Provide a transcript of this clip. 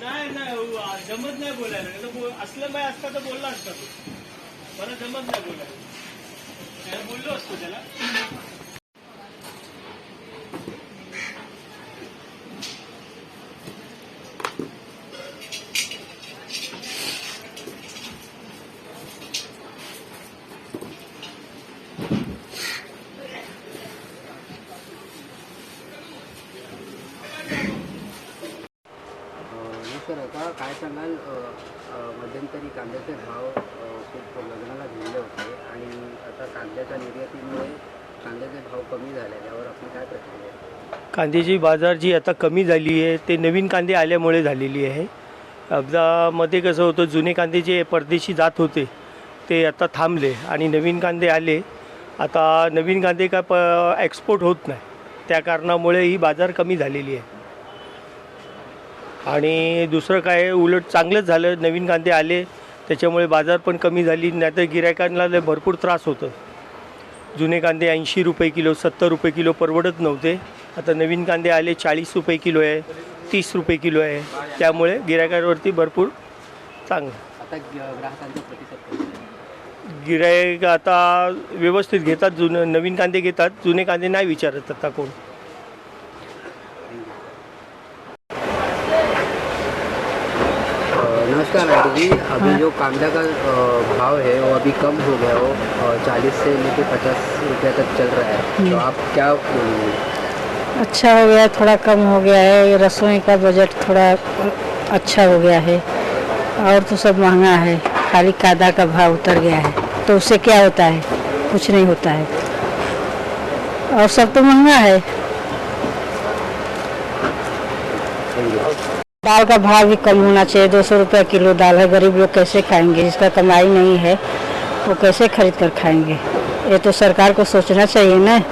नाही नाही जमत नाही बोलायला असलं बाय असता तर बोलला असता तू मला जमत नाही बोलायला बोललो असतो त्याला. सर आता काय सांगाल? मध्यंतरी कांद्याचे भाव खूप लग्नाला भिडले होते आणि आता कांद्याच्या निर्यातीमुळे कांद्याचे भाव कमी झाले त्यावर आपली काय प्रक्रिया कांद्याची बाजार जी आता कमी झाली आहे ते नवीन कांदे आल्यामुळे झालेली आहे. अब्दामध्ये कसं होतं जुने कांदे जे परदेशी जात होते ते आता थांबले आणि नवीन कांदे आले. आता नवीन कांदे का प एक्सपोर्ट होत नाही. त्या कारणामुळे ही बाजार कमी झालेली आहे. आणि दुसरं काय उलट चांगलंच झालं. नवीन कांदे आले त्याच्यामुळे बाजार पण कमी झाली. नाहीतर गिरायकांना भरपूर त्रास होतं. जुने कांदे ऐंशी रुपये किलो सत्तर रुपये किलो परवडत नव्हते. आता नवीन कांदे आले चाळीस रुपये किलो आहे तीस रुपये किलो आहे. त्यामुळे गिरायकांवरती भरपूर चांगलं? गिरायक आता व्यवस्थित घेतात जुनं नवीन कांदे घेतात. जुने कांदे नाही विचारत आता कोण. नमस्कार आंटी जी। अभी जो कांदा का भाव है वो अभी कम हो गया वो चालीस से लेके पचास रुपया तक चल रहा है। तो आप क्या बोलेंगे? अच्छा हो गया थोड़ा कम हो गया है ये रसोई का बजट थोड़ा अच्छा हो गया है। और तो सब महँगा है खाली कादा का भाव उतर गया है। तो उससे क्या होता है? कुछ नहीं होता है। और सब तो महँगा है। दाल का भाव भी कम होना चाहिए, दो सौ रुपया किलो दाल है, गरीब लोग कैसे खाएँगे? जिसका कमाई नहीं है, वो कैसे खरीद कर खाएँगे? ये तो सरकार को सोचना चाहिए ना।